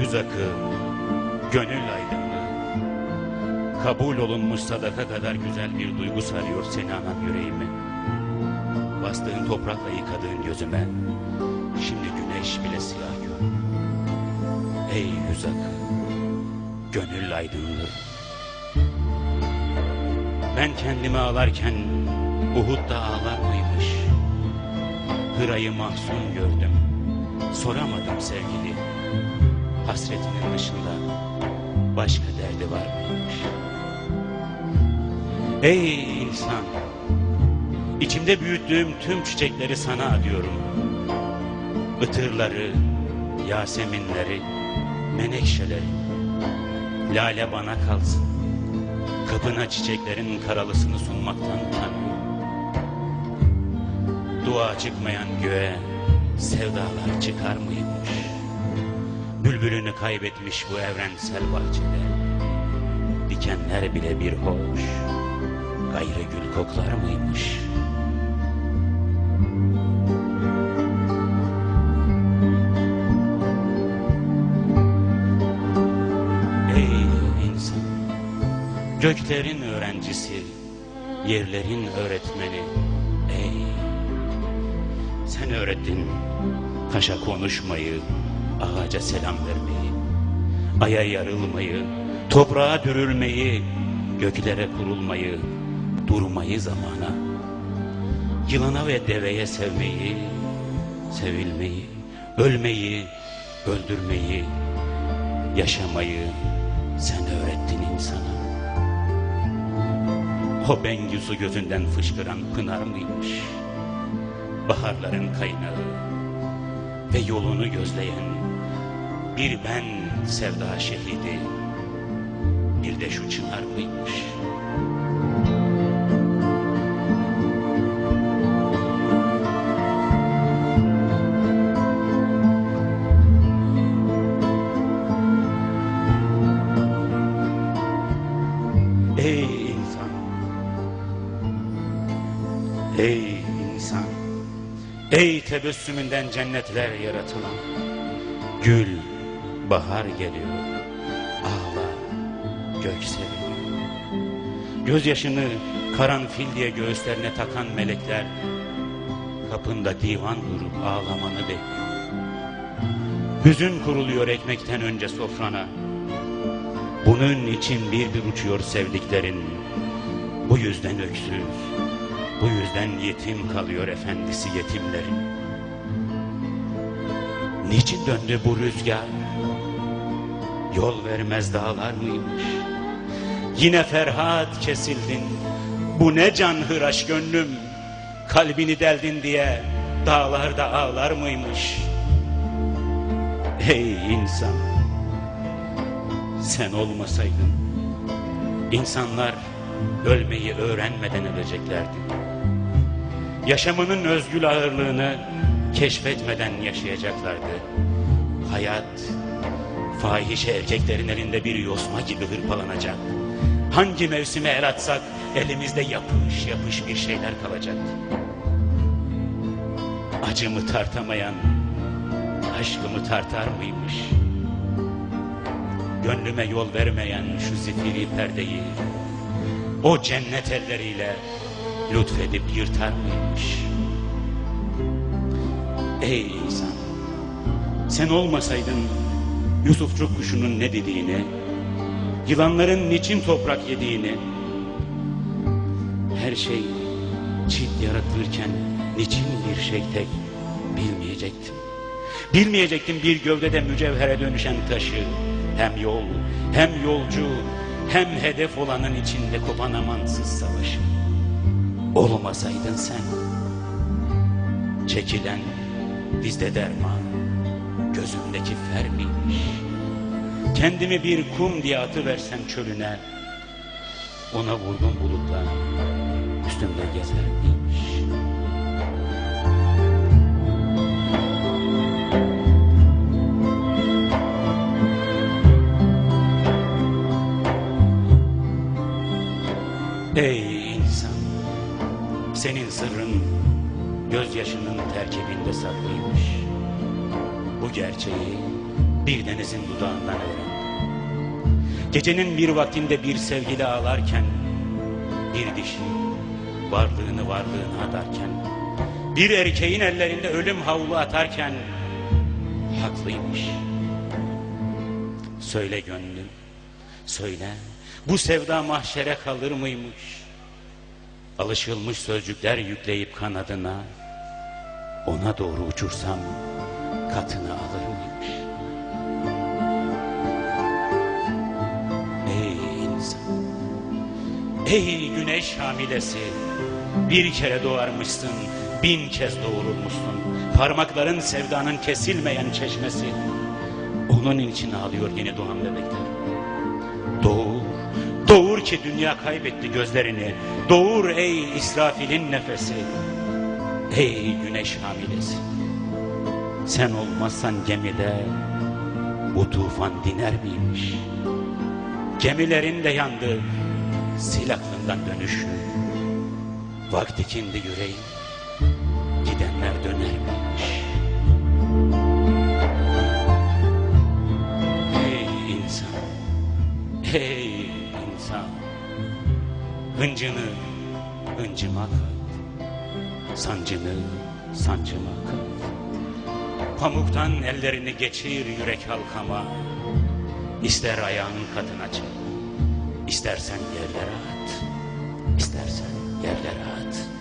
aydınlığı, gönül aydınlığı. Kabul olunmuş sadaka kadar güzel bir duygu sarıyor seni anam yüreğimi. Bastığın toprakla yıkadığın gözüme, şimdi güneş bile siyah gör. Ey yüz akı, gönül aydınlığı. Ben kendimi ağlarken Uhud da ağlar mıymış? Hırayı mahzun gördüm. Soramadım sevgili. Hasretinin dışında başka derdi var mıymış? Ey insan! İçimde büyüttüğüm tüm çiçekleri sana adıyorum. Itırları, yaseminleri, menekşeleri. Lale bana kalsın. Kapına çiçeklerin karalısını sunmaktan utanıyorum. Dua çıkmayan göğe sevdalar çıkar mıymış? Bülbülünü kaybetmiş bu evrensel bahçede. Dikenler bile bir hoş, gayrı gül koklar mıymış? Ey insan! Göklerin öğrencisi, yerlerin öğretmeni. Ey! Sen öğrettin taşa konuşmayı, ağaca selam vermeyi, aya yarılmayı, toprağa dürülmeyi, göklere kurulmayı, durmayı zamana, yılana ve deveye sevmeyi, sevilmeyi, ölmeyi, öldürmeyi, yaşamayı sen öğrettin insana. O Bengüsü gözünden fışkıran pınar mıymış? Baharların kaynağı ve yolunu gözleyen bir ben sevda şehidi, bir de şu çınar mıymış? Ey insan! Ey insan! Ey tebessümünden cennetler yaratılan! Gül, bahar geliyor. Ağla, gök seviniyor. Gözyaşını karanfil diye göğüslerine takan melekler kapında divan durup ağlamanı bekliyor. Hüzün kuruluyor ekmekten önce sofrana. Bunun için bir bir uçuyor sevdiklerin. Bu yüzden öksüz, bu yüzden yetim kalıyor efendisi yetimlerin. Niçin döndü bu rüzgar? Yol vermez dağlar mıymış? Yine Ferhat kesildin. Bu ne can hıraş gönlüm? Kalbini deldin diye dağlarda ağlar mıymış? Ey insan! Sen olmasaydın insanlar ölmeyi öğrenmeden öleceklerdi. Yaşamının özgül ağırlığını keşfetmeden yaşayacaklardı. Hayat fahişe erkeklerin elinde bir yosma gibi hırpalanacak. Hangi mevsime el atsak elimizde yapış yapış bir şeyler kalacaktı. Acımı tartamayan aşkımı tartar mıymış? Gönlüme yol vermeyen şu zifiri perdeyi o cennet elleriyle lütfedip yırtar mıymış? Ey insan! Sen olmasaydın Yusufçuk kuşunun ne dediğini, yılanların niçin toprak yediğini, her şey çift yaratılırken niçin bir şey tek bilmeyecektim. Bilmeyecektim bir gövdede mücevhere dönüşen taşı, hem yol, hem yolcu, hem hedef olanın içinde kopan amansız savaşı. Olmasaydın sen, çekilen dizde derman, gözümdeki fer? Kendimi bir kum diye atıversem çölüne, ona vurgun bulutlar üstümde gezer miymiş? Ey insan! Senin sırrın gözyaşının terkibinde saklıymış. Gerçeği bir denizin dudağından öğrendim. Gecenin bir vaktinde bir sevgili ağlarken, bir dişi varlığını varlığına adarken, bir erkeğin ellerinde ölüm havlu atarken, haklıymış. Söyle gönlüm, söyle, bu sevda mahşere kalır mıymış? Alışılmış sözcükler yükleyip kanadına, ona doğru uçursam katını alır mıymış? Ey insan, ey güneş hamilesi, bir kere doğarmışsın, bin kez doğurulmuşsun. Parmakların sevdanın kesilmeyen çeşmesi. Onun için ağlıyor yeni doğan bebekler. Doğur, doğur ki dünya kaybetti gözlerini. Doğur ey İsrafil'in nefesi. Ey güneş hamilesi. Sen olmazsan gemide bu tufan diner miymiş? Gemilerin de yandı, sil aklından dönüşü. Vakti kindi yüreğim, gidenler döner miymiş? Ey insan, ey insan, hıncını hıncıma kat, sancını sancıma kat. Pamuktan ellerini geçir yürek halkama, ister ayağının katına çık, istersen yerlere at, istersen yerlere at.